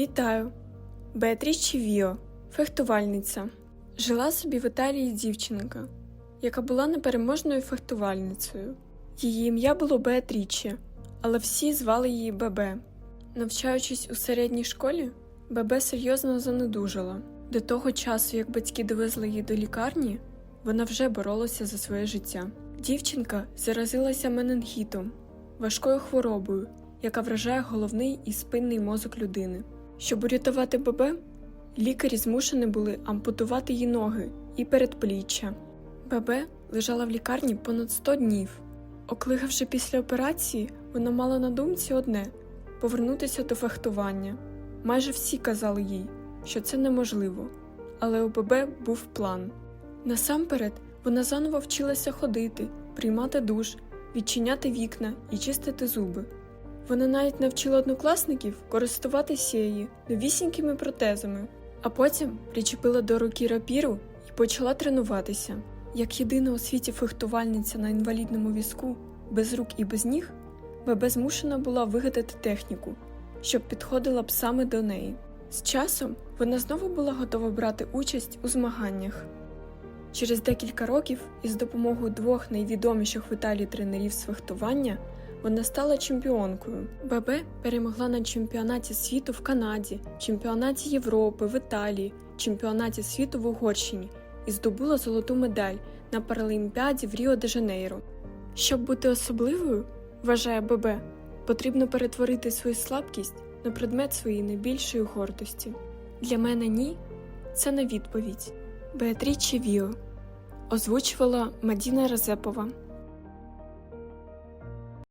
Вітаю! Беатрічі Віо, фехтувальниця. Жила собі в Італії дівчинка, яка була непереможною фехтувальницею. Її ім'я було Беатріче, але всі звали її Бебе. Навчаючись у середній школі, Бебе серйозно занедужала. До того часу, як батьки довезли її до лікарні, вона вже боролася за своє життя. Дівчинка заразилася менингітом, важкою хворобою, яка вражає головний і спинний мозок людини. Щоб урятувати Бебе, лікарі змушені були ампутувати її ноги і передпліччя. Бебе лежала в лікарні понад 100 днів. Оклигавши після операції, вона мала на думці одне повернутися до фехтування. Майже всі казали їй, що це неможливо, але у Бебе був план. Насамперед, вона заново вчилася ходити, приймати душ, відчиняти вікна і чистити зуби. Вона навіть навчила однокласників користуватися її новісінькими протезами, а потім причепила до руки рапіру і почала тренуватися. Як єдина у світі фехтувальниця на інвалідному візку, без рук і без ніг, Бебе змушена була вигадати техніку, щоб підходила б саме до неї. З часом вона знову була готова брати участь у змаганнях. Через декілька років із допомогою двох найвідоміших в Італії тренерів з фехтування вона стала чемпіонкою. Бебе перемогла на чемпіонаті світу в Канаді, чемпіонаті Європи в Італії, чемпіонаті світу в Угорщині і здобула золоту медаль на Паралімпіаді в Ріо де Жанейро. Щоб бути особливою, вважає Бебе, потрібно перетворити свою слабкість на предмет своєї найбільшої гордості. Для мене ні це не відповідь. Беатріче Віо озвучувала Мадіна Разепова.